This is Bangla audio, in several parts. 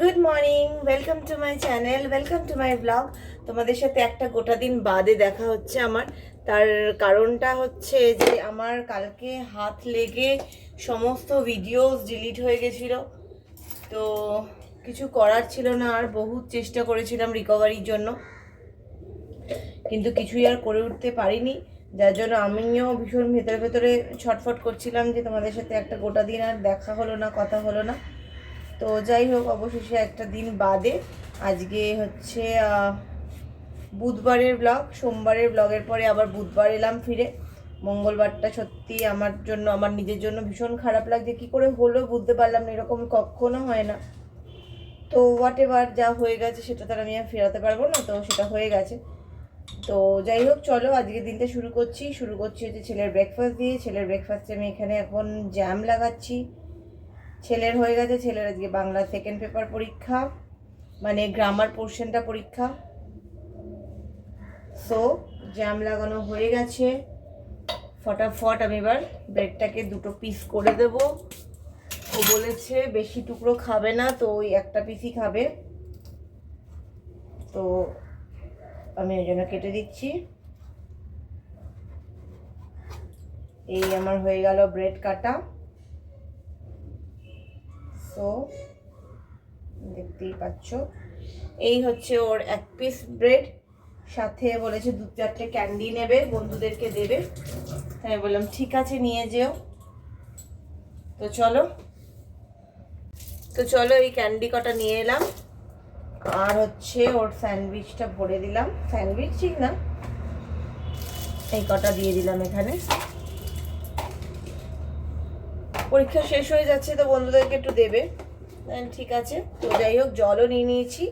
Good morning welcome to my channel welcome to my blog তোমাদের সাথে একটা গোটা দিন বাদে দেখা হচ্ছে আমার। তার কারণটা হচ্ছে যে আমার কালকে হাত লেগে সমস্ত ভিডিওস ডিলিট হয়ে গেছিল। তো কিছু করার ছিল না, আর বহুত চেষ্টা করেছিলাম রিকভারির জন্য। কিন্তু কিছুই আর করে উঠতে পারিনি। যার জন্য আমিও ভীষণ ভেতরে ভেতরে ছটফট করছিলাম যে তোমাদের সাথে একটা গোটা দিন আর দেখা হলো না, কথা হলো না। তো যাই হোক, অবশেষে একটা দিন বাদে আজকে হচ্ছে বুধবারের ব্লগ সোমবারের ব্লগের পরে আবার বুধবার এলাম ফিরে। মঙ্গলবারটা সত্যি আমার জন্য, আমার নিজের জন্য ভীষণ খারাপ লাগছে। কি করে হলো বুঝতে পারলাম না, এরকম কখনো হয় না। তো হোয়াট এভার যা হয়ে গেছে, সেটা তার আমি আর ফেরাতে পারব না, তো সেটা হয়ে গেছে। তো যাই হোক, চলো আজকে দিনটা শুরু করছি। শুরু করছি হচ্ছে ছেলের ব্রেকফাস্ট দিয়ে। ছেলের ব্রেকফাস্টে আমি এখানে এখন জ্যাম লাগাচ্ছি। ছেলের হয়ে গেছে, ছেলের আজকে বাংলা সেকেন্ড পেপার পরীক্ষা মানে গ্রামার পোর্শনটা পরীক্ষা। সো জ্যাম লাগানো হয়ে গেছে। ফটাফট আমি এবার ব্রেডটাকে দুটো পিস করে দেব। ও বলেছে, বেশি টুকরো খাবে না, তো ওই একটা পিসই খাবে। তো আমি ওই জন্য কেটে দিচ্ছি। এই আমার হয়ে গেল ব্রেড কাটা। সো দেখতেই পাচ্ছ। এই হচ্ছে ওর এক পিস ব্রেড সাথে বলেছে দু চারটে ক্যান্ডি নেবে, বন্ধুদেরকে দেবে। তাই বললাম, ঠিক আছে, নিয়ে যেও। তো চলো। তো চলো, এই ক্যান্ডি কটা নিয়ে এলাম। আর হচ্ছে ওর স্যান্ডউইচটা ভরে দিলাম। স্যান্ডউইচ ঠিক না? এই কটা দিয়ে দিলাম এখানে। পরীক্ষা শেষ হয়ে যাচ্ছে, তো বন্ধুদেরকে একটু দেবে। ঠিক আছে, তো যাই হোক, জলও নিয়ে নিয়েছি,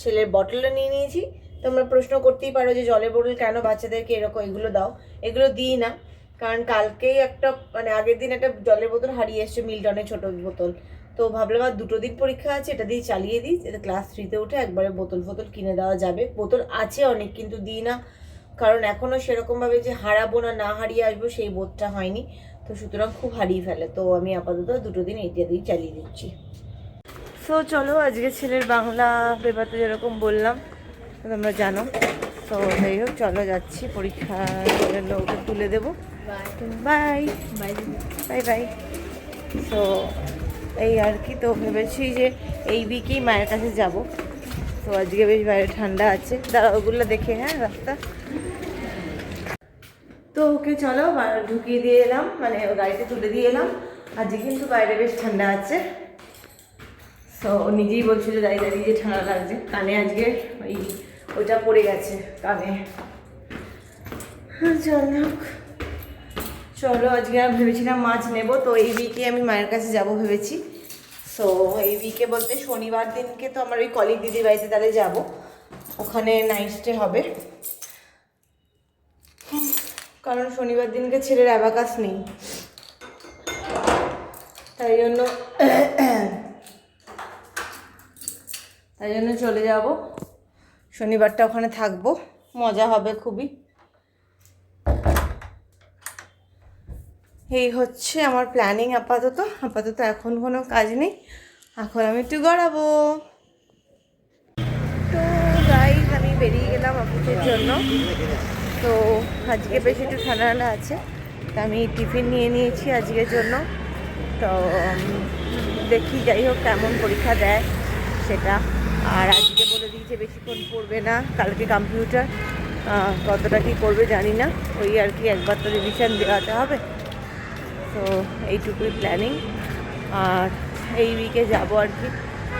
ছেলের বটলও নিয়ে নিয়েছি। তোমরা প্রশ্ন করতেই পারো যে জলের বোতল কেন বাচ্চাদেরকে এরকম এগুলো দাও। এগুলো দিই না, কারণ কালকেই একটা মানে আগের দিন একটা জলের বোতল হারিয়ে এসছে মিল্টনের ছোটো বোতল তো ভাবলাম আর দুটো দিন পরীক্ষা আছে, এটা দিয়ে চালিয়ে দিই, যাতে ক্লাস থ্রিতে উঠে একবারে বোতল ফোতল কিনে দেওয়া যাবে। বোতল আছে অনেক, কিন্তু দিই না, কারণ এখনও সেরকমভাবে যে হারাবো না না হারিয়ে আসব, সেই বোধটা হয়নি। তো সুতরাং খুব হারিয়ে ফেলে। তো আমি আপাতত দুটো দিন এইটা দিয়ে চালিয়ে দিচ্ছি। সো চলো আজকে ছেলের বাংলা পেপারটা যেরকম বললাম তোমরা জানো। তো যাই হোক চলো যাচ্ছি পরীক্ষার জন্য ওকে তুলে দেবো। বাই বাই বাই বাই তো এই আর কি তো ভেবেছি যে এই উইকেই মায়ের কাছে যাব। তো আজকে বেশ বাইরে ঠান্ডা আছে। দাঁড়া ওগুলো দেখে হ্যাঁ রাস্তা। তো ওকে চলো ঢুকিয়ে দিয়ে এলাম মানে ও গাড়িতে তুলে দিয়ে এলাম। আজকে কিন্তু বাইরে বেশ ঠান্ডা আছে। তো ও নিজেই বলছিল দাঁড়িয়ে দাঁড়িয়ে যে ঠান্ডা লাগছে। কানে আজকে ওই ওইটা পড়ে গেছে কানে। হ্যাঁ, চল হোক। চলো আজকে আমি ভেবেছিলাম মাছ নেব তো এই উইকে আমি মায়ের কাছে যাব ভেবেছি। সো এই উইকে বলতে শনিবার দিনকে তো আমার ওই কলিগ দিদির বাড়িতে তাহলে যাব। ওখানে নাইট স্টে হবে। কারণ শনিবার দিনকে ছেলের অ্যাবাকাস নেই। তাই জন্য তাই জন্য চলে যাব। শনিবারটা ওখানে থাকব। মজা হবে খুবই। এই হচ্ছে আমার প্ল্যানিং আপাতত। আপাতত এখন কোনো কাজ নেই। এখন আমি একটু গড়াবো। তো গাইজ আমি বেরিয়ে গেলাম অফিসের জন্য। তো আজকে বেশ একটু ঠান্ডা ঠান্ডা আছে। তো আমি টিফিন নিয়ে নিয়েছি আজকের জন্য। তো দেখি যাই হোক কেমন পরীক্ষা দেয় সেটা। আর আজকে বলে দিয়েছে বেশিক্ষণ পড়বে না, কালকে কম্পিউটার। কতটা কি করবে জানি না। ওই আর কি একবার তো রিভিশন দেওয়াতে হবে। তো, এইটুকুই প্ল্যানিং আর এই উইকে যাব আর কি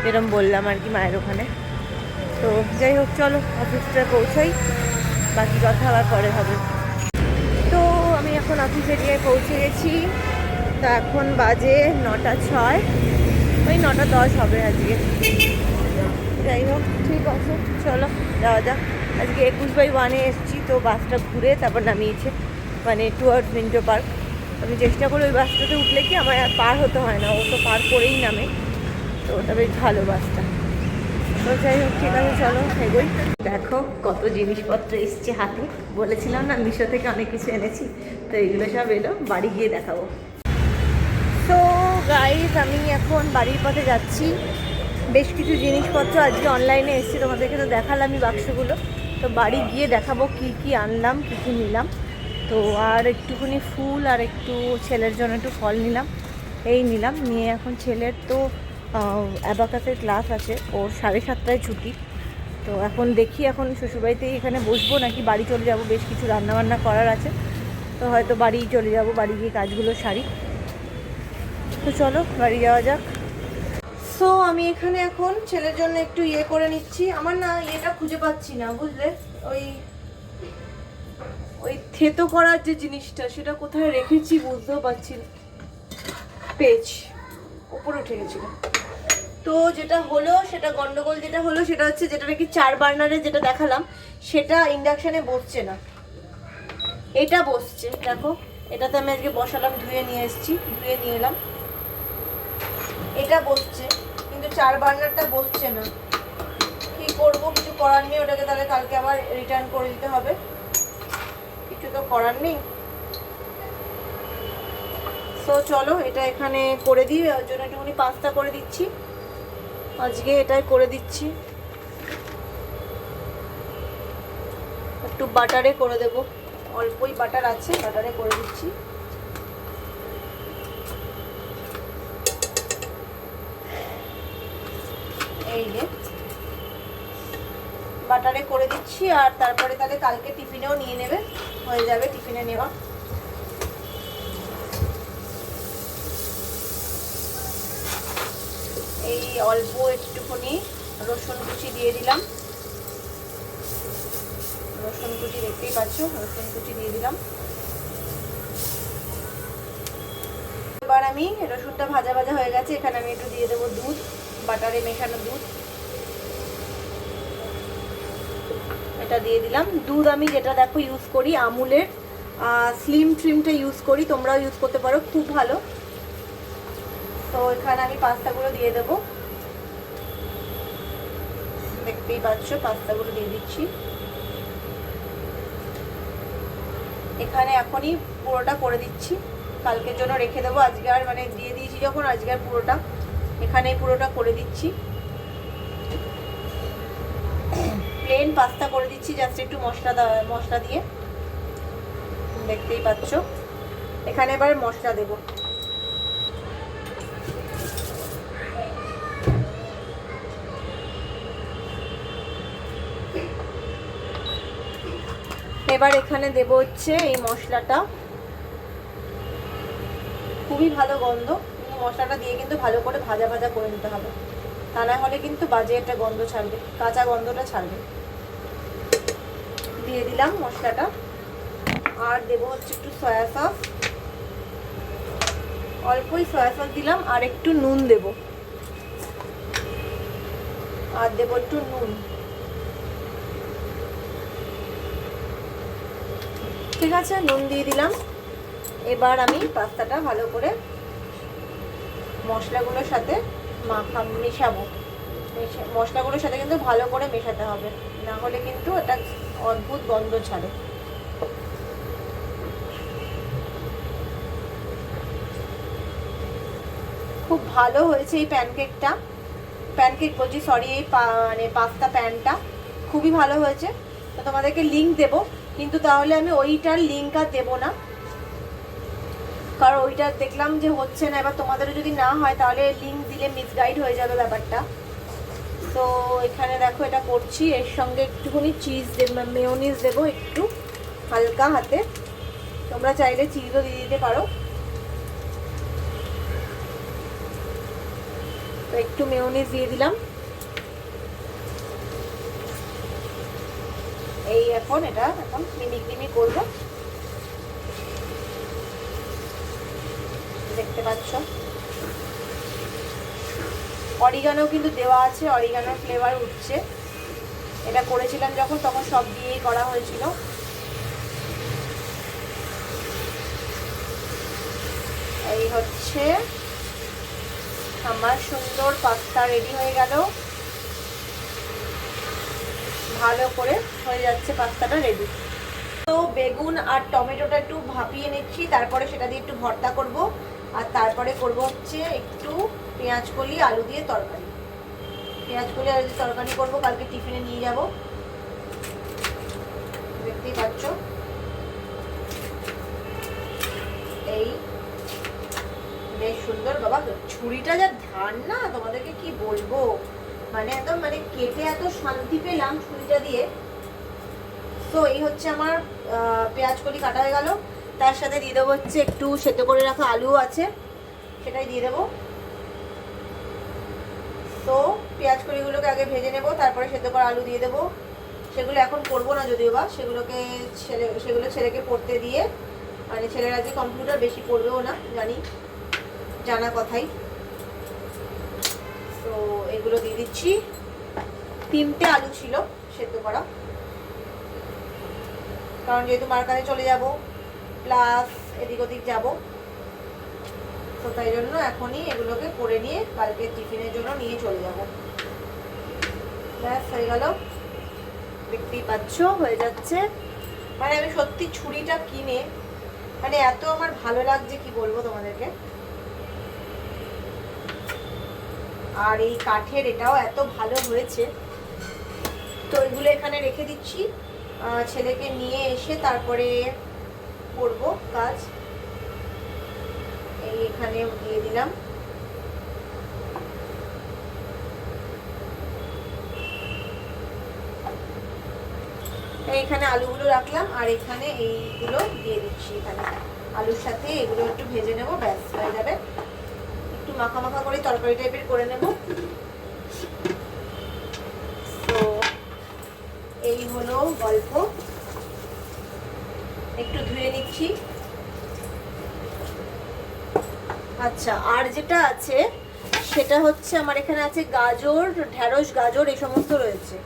যেরকম বললাম আর কি মায়ের ওখানে। তো, যাই হোক, চলো অফিসটা পৌঁছাই। বাকি কথা আবার পরে হবে। তো আমি এখন অফিস এরিয়ায় পৌঁছে গেছি। তো এখন বাজে নটা ছয়। ওই নটা দশ হবে আজকে। যাই হোক, ঠিক আছে, চলো, যাওয়া যাক। আজকে একুশ বাই ওয়ানে এসেছি, তো বাসটা ঘুরে তারপর নামিয়েছে মানে টুয়ার্ড মিন্টো পার্ক আমি চেষ্টা করি ওই বাসটাতে উঠলে কি আমার আর পার হতে হয় না, ও তো পার করেই নামে। তো ওটা বেশ ভালো বাসটা। তো যাই হোক, ঠিক আছে, চলো এগোই দেখো কত জিনিসপত্র এসছে হাতে। বলেছিলাম না, মিশো থেকে অনেক কিছু এনেছি, তো এগুলো সব এলো, বাড়ি গিয়ে দেখাবো। তো গাইজ আমি এখন বাড়ির পথে যাচ্ছি। বেশ কিছু জিনিসপত্র আজকে অনলাইনে এসেছে, তোমাদেরকে তো দেখালামই বাক্সগুলো। তো বাড়ি গিয়ে দেখাবো কি কি আনলাম, কি কি নিলাম। তো আর একটুখানি ফুল আর একটু ছেলের জন্য একটু ফল নিলাম। এই নিলাম, নিয়ে এখন ছেলের তো অ্যাবাকাসের ক্লাস আছে, ওর সাড়ে সাতটায় ছুটি। তো এখন দেখি, এখন শ্বশুরবাড়িতেই এখানে বসবো নাকি বাড়ি চলে যাব, বেশ কিছু রান্নাবান্না করার আছে। তো হয়তো বাড়ি চলে যাব, বাড়ি গিয়ে কাজগুলো সারি। তো চলো, বাড়ি যাওয়া যাক। সো আমি এখানে এখন ছেলের জন্য একটু ইয়ে করে নিচ্ছি। আমার না ইয়েটা খুঁজে পাচ্ছি না, বুঝলে? ওই ওই থেতো করার যে জিনিসটা, সেটা কোথায় রেখেছি বুঝতেও পারছি পেজ, উপরে উঠে গেছিল। তো যেটা হলো, সেটা গন্ডগোল যেটা হলো, সেটা হচ্ছে যেটা নাকি চার বার্নারে যেটা দেখালাম, সেটা ইন্ডাকশানে বসছে না। এটা বসছে, দেখো, এটাতে আমি আজকে বসালাম, ধুয়ে নিয়ে এসেছি, ধুয়ে নিয়ে এলাম। এটা বসছে, কিন্তু চার বার্নারটা বসছে না। কি করব, কিছু করার নেই, ওটাকে তাহলে কালকে আবার রিটার্ন করে দিতে হবে। কিছু তো করার নেই। সো চলো, এটা এখানে করে দিই, ওর জন্য একটুখানি পাস্তা করে দিচ্ছি। আজকে এটাই করে দিচ্ছি। একটু বাটারে করে দেব। অল্পই বাটার আছে, বাটারে করে দিচ্ছি। এই যে। বাটারে করে দিচ্ছি আর তারপরে তাহলে কালকে টিফিনেও নিয়ে নেবে। হয়ে যাবে টিফিনে নেওয়া এই অল্প একটুখানি রসুন কুচি দিয়ে দিলাম। রসুন কুচি দেখতেই পাচ্ছ, রসুন কুচি দিয়ে দিলাম। এবার আমি রসুনটা ভাজা ভাজা হয়ে গেছে, এখানে আমি একটু দিয়ে দেবো দুধ, বাটারে মেশানো দুধ। এটা দিয়ে দিলাম। দুধ আমি যেটা দেখো ইউজ করি, আমুলের। স্লিম ট্রিমটা ইউজ করি, তোমরাও ইউজ করতে পারো, খুব ভালো। তো এখানে আমি পাস্তাগুলো দিয়ে দেবো। দেখতেই পাচ্ছ, পাস্তাগুলো দিয়ে দিচ্ছি। এখানে এখনই পুরোটা করে দিচ্ছি। কালকের জন্য রেখে দেবো। আজকে আর মানে দিয়ে দিয়েছি যখন, আজকে আর পুরোটা। এখানে পুরোটা করে দিচ্ছি। প্লেন পাস্তা করে দিচ্ছি জাস্ট একটু মশলা মশলা দিয়ে। দেখতেই পাচ্ছ। এখানে এবার মশলা দেবো। এবার এখানে দেব হচ্ছে এই মশলাটা। খুবই ভালো গন্ধ। মশলাটা দিয়ে কিন্তু ভালো করে ভাজা ভাজা করে নিতে হবে। তা না হলে কিন্তু বাজে একটা গন্ধ ছাড়বে, কাঁচা গন্ধটা ছাড়বে। দিয়ে দিলাম মশলাটা। আর দেবো হচ্ছে একটু সয়া সস। অল্পই সয়া সস দিলাম, আর একটু নুন দেব। আর দেবো একটু নুন। ঠিক আছে, নুন দিয়ে দিলাম। এবার আমি পাস্তাটা ভালো করে মশলাগুলোর সাথে মাখা মেশাবো। মেশা- মশলাগুলোর সাথে কিন্তু ভালো করে মেশাতে হবে, না হলে কিন্তু এটা অদ্ভুত গন্ধ ছাড়ে। খুব ভালো হয়েছে এই প্যানকেকটা। প্যানকেক বলছি সরি এই মানে পাস্তা প্যানটা। খুবই ভালো হয়েছে। তো তোমাদেরকে লিঙ্ক দেবো। কিন্তু তাহলে আমি ওইটার লিঙ্ক আর দেবো না। কারণ ওইটা দেখলাম যে হচ্ছে না, এবার তোমাদেরও যদি না হয় তাহলে লিঙ্ক দিলে মিসগাইড হয়ে যাবে ব্যাপারটা। তো এখানে দেখো এটা করছি, এর সঙ্গে একটুখানি চিজ দেব মেয়নিজ দেবো একটু, হালকা হাতে। তোমরা চাইলে চিজও দিয়ে দিতে পারো। তো একটু মেয়নিজ দিয়ে দিলাম। এই এখন এটা এখন ক্রিমি ক্রিমি করব। দেখতে পাচ্ছ? অরিগানো কিন্তু দেওয়া আছে, অরিগানোর ফ্লেভার উঠছে। এটা করেছিলাম যখন, তখন সব দিয়েই করা হয়েছিল। এই হচ্ছে আমার সুন্দর পাস্তা রেডি হয়ে গেল। ভালো করে হয়ে যাচ্ছে পাস্তাটা রেডি তো বেগুন আর টমেটোটা একটু ভাপিয়ে নিচ্ছি, তারপরে সেটা দিয়ে একটু ভর্তা করব, আর তারপরে করব হচ্ছে একটু পেঁয়াজ কলি, আলু দিয়ে তরকারি। পেঁয়াজ কলি, আলু দিয়ে তরকারি করব, কালকে টিফিনে নিয়ে যাব। দেখতেই পাচ্ছ? এই বেশ সুন্দর, বাবা ছুরিটা যা ধান না, তোমাদেরকে কি বলব? মানে একদম মানে কেটে এত শান্তি পেলাম ছুরিটা দিয়ে। তো এই হচ্ছে আমার পেঁয়াজ কলি কাটা হয়ে গেল। তার সাথে দিয়ে দেবো হচ্ছে একটু সেদ্ধ করে রাখা আলু আছে। সেটাই দিয়ে দেবো। তো পেঁয়াজ কলিগুলোকে আগে ভেজে নেব, তারপরে সেদ্ধ করা আলু দিয়ে দেবো। সেগুলো এখন করব না যদিও বা, সেগুলোকে ছেলে সেগুলো ছেলেকে পড়তে দিয়ে। মানে ছেলেরা যে কম্পিউটার বেশি পড়বেও না, জানি, জানা কথাই। তো এগুলো দিয়ে দিচ্ছি। তিনটে আলু ছিল সেদ্ধ করা। কারণ যেহেতু মার কাছে চলে যাব, প্লাস এদিক ওদিক যাব, তো তাই জন্য এখনই এগুলোকে করে নিয়ে কালকে টিফিনের জন্য নিয়ে চলে যাব। ব্যাস, হয়ে গেল। দেখতেই পাচ্ছ, হয়ে যাচ্ছে। মানে আমি সত্যি ছুরিটা কিনে মানে এত আমার ভালো লাগছে, কি বলব তোমাদেরকে? আর এই কাঠের এটাও এত ভালো হয়েছে। তো এগুলো এখানে রেখে দিচ্ছি। ছেলেকে নিয়ে এসে তারপরে করব কাজ। এই এখানে দিয়ে দিলাম। এইখানে আলুগুলো রাখলাম আর এখানে এইগুলো দিয়ে দিচ্ছি এখানে। আলুর সাথে এগুলো একটু ভেজে নেব, ব্যাস হয়ে যাবে। একটু মাখা মাখা করে তরকারি টাইপের করে নেব। তো এই হলো গল্প। একটু ধুয়ে নিচ্ছি। আচ্ছা আর যেটা আছে, সেটা হচ্ছে আমার এখানে আছে গাজর ঢ্যাঁড়স গাজর, এই সমস্ত রয়েছে।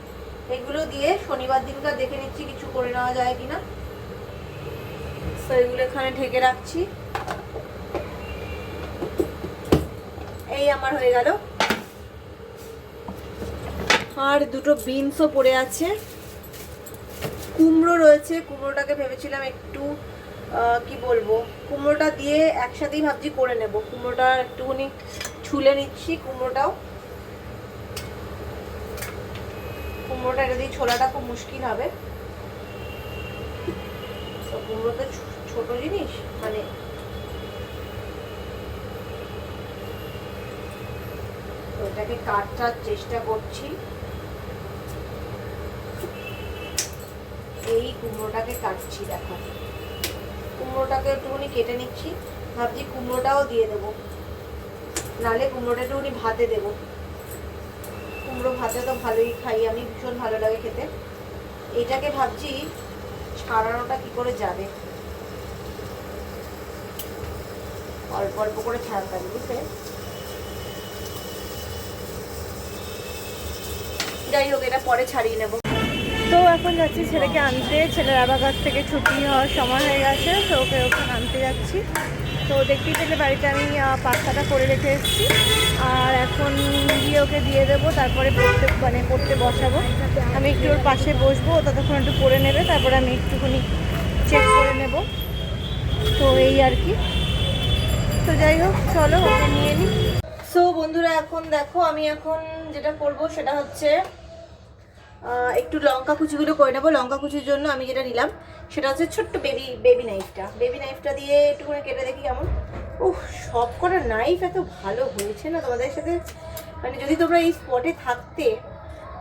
এগুলো দিয়ে শনিবার দিনকার দেখে নিচ্ছি, কিছু করে নেওয়া যায় কিনা। তো এগুলো এখানে ঢেকে রাখছি। এই আমার হয়ে গেল। আর দুটো বিনসও পড়ে আছে। কুমড়ো রয়েছে, কুমড়োটাকে ভেবেছিলাম একটু কি বলব, কুমড়োটা দিয়ে একসাথেই ভাবছি করে নেব। কুমড়োটা একটুখানি ছুলে নিচ্ছি, কুমড়োটাও। কুমড়োটা এটা দিয়ে ছোলাটা খুব মুশকিল হবে। কুমড়ো তো ছোট জিনিস? মানে এটাকে কাটার চেষ্টা করছি। এই কুমড়োটাকে কাটছি, দেখো। কুমড়োটাকে একটুখানি কেটে নিচ্ছি। ভাবছি কুমড়োটাও দিয়ে দেবো। নালে কুমড়োটা একটুখানি ভাতে দেবো। কুমড়ো ভাতে তো ভালোই খাই, আমি ভীষণ ভালো লাগে খেতে। এটাকে ভাবছি ছাড়ানোটা কি করে যাবে? অল্প অল্প করে ছাড়াতে হবে যাই হোক এটা পরে ছাড়িয়ে নেব। তো এখন যাচ্ছি ছেলেকে আনতে। ছেলের আবার কাছ থেকে ছুটি হওয়ার সময় হয়ে গেছে তো ওকে ওখানে আনতে যাচ্ছি। তো দেখতেই পেলে বাড়িতে আমি পাস্তাটা করে রেখে এসেছি। আর এখন গিয়ে ওকে দিয়ে দেবো তারপরে পড়তে মানে পড়তে বসাবো। আমি একটু ওর পাশে বসবো ততক্ষণ একটু পড়ে নেবে তারপরে আমি একটুখানি চেক করে নেব। তো এই আর কি। তো যাই হোক চলো ওকে নিয়ে নিই সো বন্ধুরা এখন দেখো আমি এখন যেটা করব সেটা হচ্ছে একটু লঙ্কা কুচিগুলো করে নেব। লঙ্কা কুচির জন্য আমি যেটা নিলাম, সেটা হচ্ছে ছোট্ট বেবি বেবি নাইফটা বেবি নাইফটা দিয়ে একটু করে কেটে দেখি কেমন। উফ, সব কটা নাইফ এত ভালো হয়েছে না তোমাদের সাথে? মানে যদি তোমরা এই স্পটে থাকতে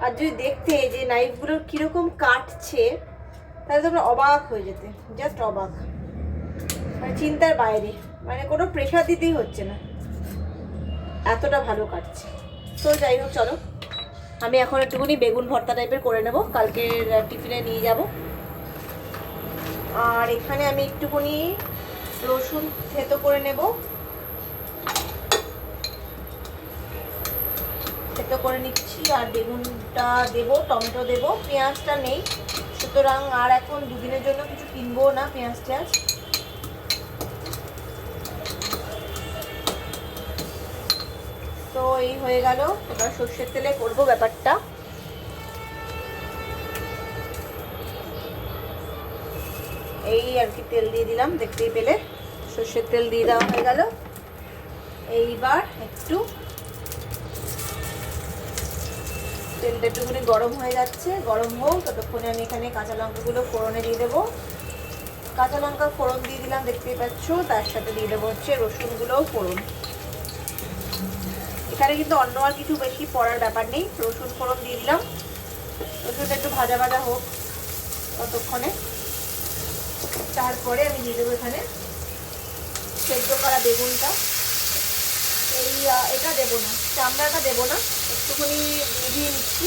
আর যদি দেখতে যে নাইফগুলোর কীরকম কাটছে, তাহলে তোমরা অবাক হয়ে যেতে। জাস্ট অবাক। মানে চিন্তার বাইরে। মানে কোনো প্রেশার দিতেই হচ্ছে না। এতটা ভালো কাটছে। তো যাই হোক, চলো। আমি এখন একটুখানি বেগুন ভর্তা টাইপের করে নেব। কালকে টিফিনে নিয়ে যাব। আর এখানে আমি একটুখানি রসুন থেতো করে নেব। থেতো করে নিচ্ছি, আর বেগুনটা দেব, টমেটো দেব। পেঁয়াজটা নেই। সুতরাং আর এখন দুদিনের জন্য কিছু কিনবো না পেঁয়াজ টেয়াজ তো এই হয়ে গেল। এবার সর্ষের তেলে করব ব্যাপারটা। এই আর কি তেল দিয়ে দিলাম, দেখতেই পেলে। সর্ষের তেল দিয়ে দেওয়া হয়ে গেল। এইবার একটু তেলটা একটুখানি গরম হয়ে যাচ্ছে। গরম হোক, ততক্ষণে আমি এখানে কাঁচা লঙ্কাগুলো ফোড়নে দিয়ে দেবো। কাঁচা লঙ্কা ফোড়ন দিয়ে দিলাম, দেখতেই পাচ্ছ। তার সাথে দিয়ে দেবো হচ্ছে রসুনগুলোও ফোড়ন। এখানে কিন্তু অন্য আর কিছু বেশি পড়ার ব্যাপার নেই। রসুন ফোড়ন দিয়ে দিলাম। রসুনটা একটু ভাজা ভাজা হোক ততক্ষণে। তারপরে আমি দিয়ে দেবো এখানে সেদ্ধ করা বেগুনটা। এই এটা দেবো না, চামড়াটা দেবো না। একটুখানি দিয়ে নিচ্ছি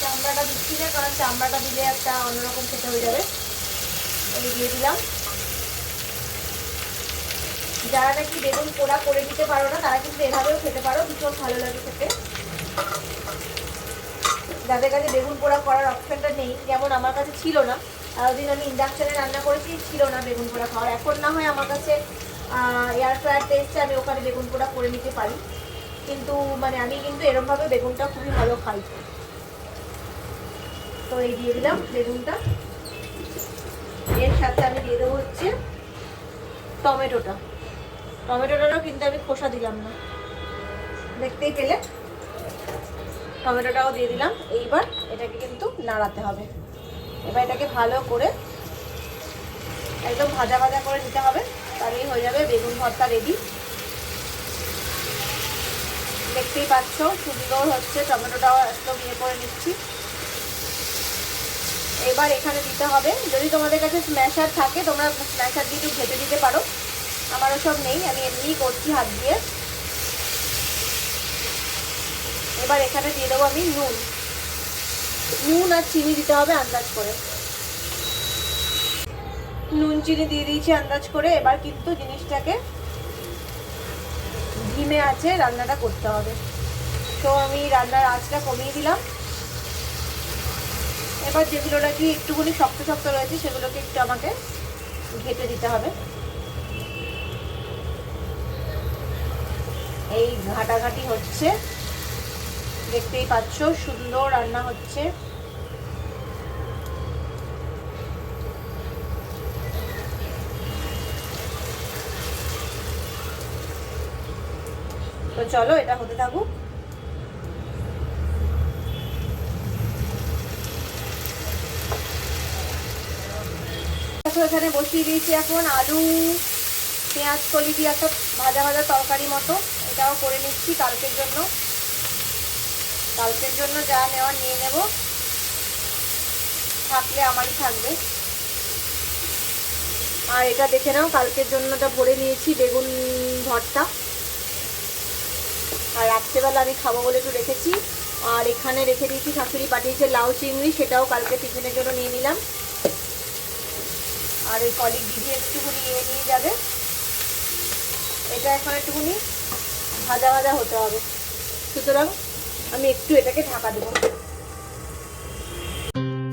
চামড়াটা দিচ্ছি না, কারণ চামড়াটা দিলে একটা অন্যরকম খেতে হয়ে যাবে। আমি দিয়ে দিলাম। যারা নাকি বেগুন পোড়া করে দিতে পারো না, তারা কিন্তু এভাবেও খেতে পারো, ভীষণ ভালো লাগে খেতে। যাদের কাছে বেগুন পোড়া করার অপশানটা নেই, যেমন আমার কাছে ছিল না এতদিন আমি ইন্ডাকশানে রান্না করেছি, ছিল না বেগুন পোড়া খাওয়ার। এখন না হয় আমার কাছে এয়ার ফ্রায়ার টেস্টে আমি ওখানে বেগুন পোড়া করে নিতে পারি। কিন্তু মানে আমি কিন্তু এরমভাবে বেগুনটা খুবই ভালো খাই। তো এই দিয়ে দিলাম বেগুনটা। এর সাথে আমি দিয়ে দেবো হচ্ছে টমেটোটা। টমেটোটারও কিন্তু আমি খোসা দিলাম না। দেখতেই পেলে? টমেটোটাও দিয়ে দিলাম। এইবার এটাকে কিন্তু নাড়াতে হবে। এবার এটাকে ভালো করে একদম ভাজা ভাজা করে দিতে হবে, তাহলেই হয়ে যাবে বেগুন ভর্তা রেডি দেখতেই পাচ্ছ, সুন্দর হচ্ছে, টমেটোটাও একদম ইয়ে করে নিচ্ছি। এবার এখানে দিতে হবে, যদি তোমাদের কাছে স্ম্যাশার থাকে, তোমরা স্ম্যাশার দিয়ে একটু ঘেটে দিতে পারো। আমার ওসব নেই, আমি এমনিই করছি হাত দিয়ে। এবার এখানে দিয়ে দেবো আমি নুন। নুন আর চিনি দিতে হবে আন্দাজ করে। নুন, চিনি দিয়ে দিয়েছি আন্দাজ করে, এবার কিন্তু জিনিসটাকে ধিমে আছে রান্নাটা করতে হবে। তো আমি রান্নার আঁচটা কমিয়ে দিলাম। এবার যেগুলো নাকি একটুখানি শক্ত শক্ত রয়েছে, সেগুলোকে একটু আমাকে ঘেটে দিতে হবে। এই ঘাটাঘাটি হচ্ছে। দেখতেই পাচ্ছ, সুন্দর রান্না হচ্ছে। তো চলো, এটা হতে থাকুক। এখানে বসিয়ে দিয়েছি এখন আলু, পেঁয়াজ, কলি দিয়ে একটা ভাজা ভাজা তরকারি মতো। এটাও করে নিচ্ছি কালকের জন্য। কালকের জন্য যা নেওয়া নিয়ে নেব। থাকলে আমারই থাকবে। আর এটা দেখে নাও, কালকের জন্যটা ভরে নিয়েছি বেগুন ভর্তা। আর রাত্রেবেলা আমি খাব বলে একটু রেখেছি। আর এখানে রেখে দিয়েছি, শাশুড়ি পাঠিয়েছে লাউ চিংড়ি, সেটাও কালকে টিফিনের জন্য নিয়ে নিলাম। আর এই কলিক দিদি একটুখানি ইয়ে নিয়ে যাবে। এটা এখন একটুখানি ভাজা ভাজা হতে হবে। সুতরাং আমি একটু এটাকে ঢাকা দেবো।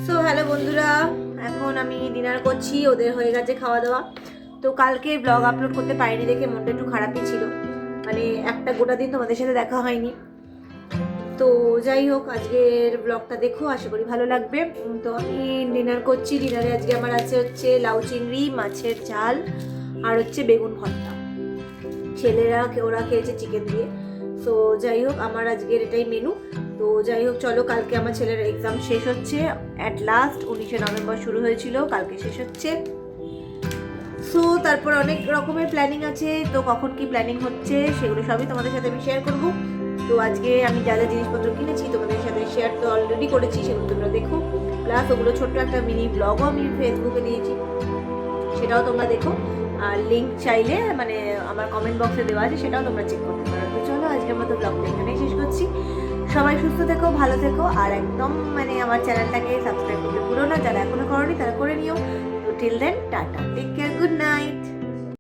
সো হ্যালো বন্ধুরা, এখন আমি ডিনার করছি, ওদের হয়ে গেছে খাওয়া দাওয়া। তো কালকে ব্লগ আপলোড করতে পারিনি দেখে মনটা একটু খারাপই ছিল। মানে একটা গোটা দিন তোমাদের সাথে দেখা হয়নি। তো যাই হোক, আজকের ব্লগটা দেখো, আশা করি ভালো লাগবে। তো আমি ডিনার করছি। ডিনারে আজকে আমার আছে হচ্ছে লাউ চিংড়ি, মাছের ঝাল, আর হচ্ছে বেগুন ভর্তা। ছেলেরা ওরা খেয়েছে চিকেন দিয়ে। তো যাই হোক, আমার আজকের এটাই মেনু তো যাই হোক, চলো, কালকে আমার ছেলের এক্সাম শেষ হচ্ছে। অ্যাট লাস্ট উনিশে নভেম্বর শুরু হয়েছিল, কালকে শেষ হচ্ছে। সো তারপর অনেক রকমের প্ল্যানিং আছে। তো কখন কি প্ল্যানিং হচ্ছে, সেগুলো সবই তোমাদের সাথে আমি শেয়ার করব। তো আজকে আমি যা যা জিনিসপত্র কিনেছি, তোমাদের সাথে শেয়ার তো অলরেডি করেছি, সেগুলো তোমরা দেখো। প্লাস ওগুলো ছোট্ট একটা মিনি ব্লগও আমি ফেসবুকে দিয়েছি। সেটাও তোমরা দেখো। আর লিঙ্ক চাইলে মানে আমার কমেন্ট বক্সে দেওয়া আছে, সেটাও তোমরা চেক করতে পারো। তো চলো, আজকের মতো ব্লগটা এখানেই শেষ করছি। সবাই সুস্থ থেকো, ভালো থেকো, আর একদম মানে আমার চ্যানেলটাকে সাবস্ক্রাইব করতে ভুলো না। যারা এখনও করনি, তারা করে নিও। তো till then tata. Take care good night